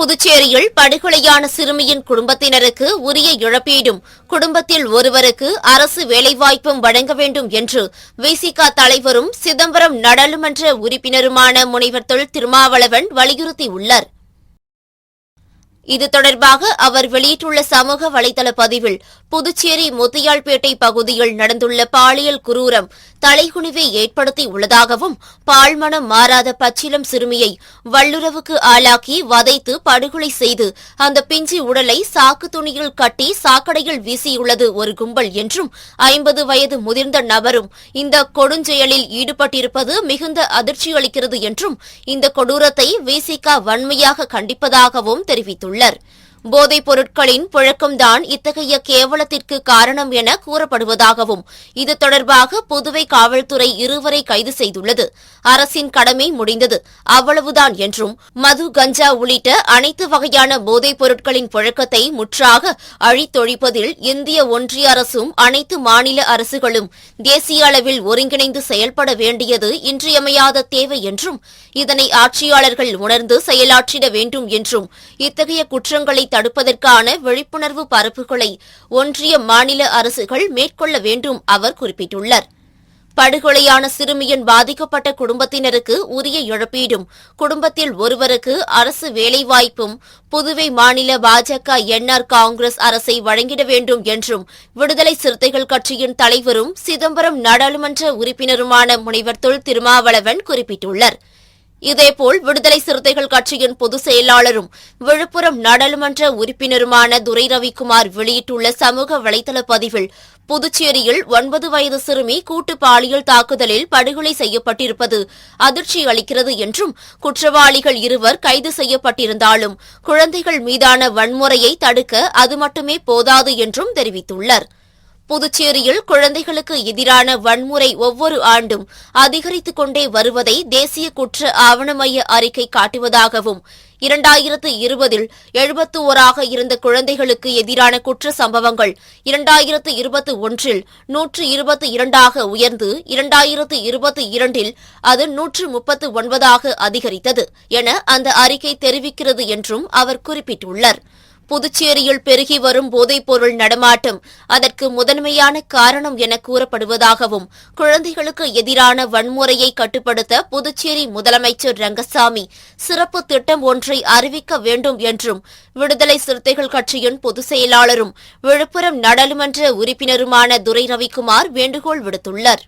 புதுச்சேரியில் படுகொலையான சிறுமியின் குடும்பத்தினருக்கு உரிய இழப்பீடும் குடும்பத்தில் ஒருவருக்கு அரசு வேலைவாய்ப்பும் வழங்க வேண்டும் என்று விசிக தலைவரும் சிதம்பரம் நாடாளுமன்ற உறுப்பினருமான முனைவர் தொல் திருமாவளவன் வலியுறுத்தியுள்ளாா் இது தொடர்பாக அவர் வெளியிட்டுள்ள சமூக வலைதள பதிவில் புதுச்சேரி முத்தியால்பேட்டை பகுதியில் நடந்துள்ள பாலியல் குரூரம் தலைகுனிவை ஏற்படுத்தி உள்ளதாகவும் பால்மனம் மாறாத பச்சிலம் சிறுமியை வல்லுறவுக்கு ஆளாக்கி வதைத்து படுகொலை செய்து அந்த பிஞ்சி உடலை சாக்கு துணியில் கட்டி சாக்கடையில் வீசியுள்ளது ஒரு கும்பல் என்றும் ஐம்பது வயது முதிர்ந்த நபரும் இந்த கொடுஞ்செயலில் ஈடுபட்டிருப்பது மிகுந்த அதிர்ச்சியளிக்கிறது என்றும் இந்த கொடூரத்தை விசிக வன்மையாக கண்டிப்பதாகவும் தெரிவித்துள்ளார் தெரிவித்துள்ளார் போதைப் பொருட்களின் புழக்கம்தான் இத்தகைய கேவலத்திற்கு காரணம் என கூறப்படுவதாகவும் இது தொடர்பாக புதுவை காவல்துறை இருவரை கைது செய்துள்ளது. அரசின் கடமை முடிந்தது. அவ்வளவுதான் என்றும் மது கஞ்சா உள்ளிட்ட அனைத்து வகையான போதைப் பொருட்களின் புழக்கத்தை முற்றாக அழித்தொழிப்பதில் இந்திய ஒன்றிய அரசும் அனைத்து மாநில அரசுகளும் தேசிய அளவில் ஒருங்கிணைந்து செயல்பட வேண்டியது இன்றியமையாத தேவை என்றும் இதனை ஆட்சியாளர்கள் உணர்ந்து செயலாற்றிட வேண்டும் என்றும் இத்தகைய குற்றங்களை தடுப்பதற்கான விழிப்புணர்வு பரப்புகளை ஒன்றிய மாநில அரசுகள் மேற்கொள்ள வேண்டும் அவர் குறிப்பிட்டுள்ளார். படுகொலையான சிறுமியின் பாதிக்கப்பட்ட குடும்பத்தினருக்கு உரிய இழப்பீடும் குடும்பத்தில் ஒருவருக்கு அரசு வேலைவாய்ப்பும் புதுவை மாநில பாஜக என்ஆர் காங்கிரஸ் அரசை வழங்கிட வேண்டும் என்றும் விடுதலை சிறுத்தைகள் கட்சியின் தலைவரும் சிதம்பரம் நாடாளுமன்ற உறுப்பினருமான முனைவர் தொல் திருமாவளவன் குறிப்பிட்டுள்ளார். இதேபோல் விடுதலை சிறுத்தைகள் கட்சியின் பொதுச் செயலாளரும் விழுப்புரம் நாடாளுமன்ற உறுப்பினருமான துரை ரவிக்குமார் வெளியிட்டுள்ள சமூக வலைதள பதிவில் புதுச்சேரியில் ஒன்பது வயது சிறுமி கூட்டு பாலியல் தாக்குதலில் படுகொலை செய்யப்பட்டிருப்பது அதிர்ச்சி அளிக்கிறது என்றும் குற்றவாளிகள் இருவர் கைது செய்யப்பட்டிருந்தாலும் குழந்தைகள் மீதான வன்முறையை தடுக்க அது மட்டுமே போதாது என்றும் தெரிவித்துள்ளார். புதுச்சேரியில் குழந்தைகளுக்கு எதிரான வன்முறை ஒவ்வொரு ஆண்டும் அதிகரித்துக் கொண்டே வருவதை தேசிய குற்ற ஆவண மைய அறிக்கை காட்டுவதாகவும் இரண்டாயிரத்து இருபதில் எழுபத்து ஓராக இருந்த குழந்தைகளுக்கு எதிரான குற்ற சம்பவங்கள் இரண்டாயிரத்து இருபத்தி ஒன்றில் நூற்று இருபத்தி இரண்டாக உயர்ந்து இரண்டாயிரத்து இருபத்தி இரண்டில் அது நூற்று முப்பத்து ஒன்பதாக அதிகரித்தது என அந்த அறிக்கை தெரிவிக்கிறது என்றும் அவர் குறிப்பிட்டுள்ளார். புதுச்சேரியில் பெருகி வரும் போதைப்பொருள் நடமாட்டம் அதற்கு முதன்மையான காரணம் என கூறப்படுவதாகவும் குழந்தைகளுக்கு எதிரான வன்முறையை கட்டுப்படுத்த புதுச்சேரி முதலமைச்சர் ரங்கசாமி சிறப்பு திட்டம் ஒன்றை அறிவிக்க வேண்டும் என்றும் விடுதலை சிறுத்தைகள் கட்சியின் பொதுச் செயலாளரும் விழுப்புரம் நாடாளுமன்ற உறுப்பினருமான துரை ரவிக்குமார் வேண்டுகோள் விடுத்துள்ளார்.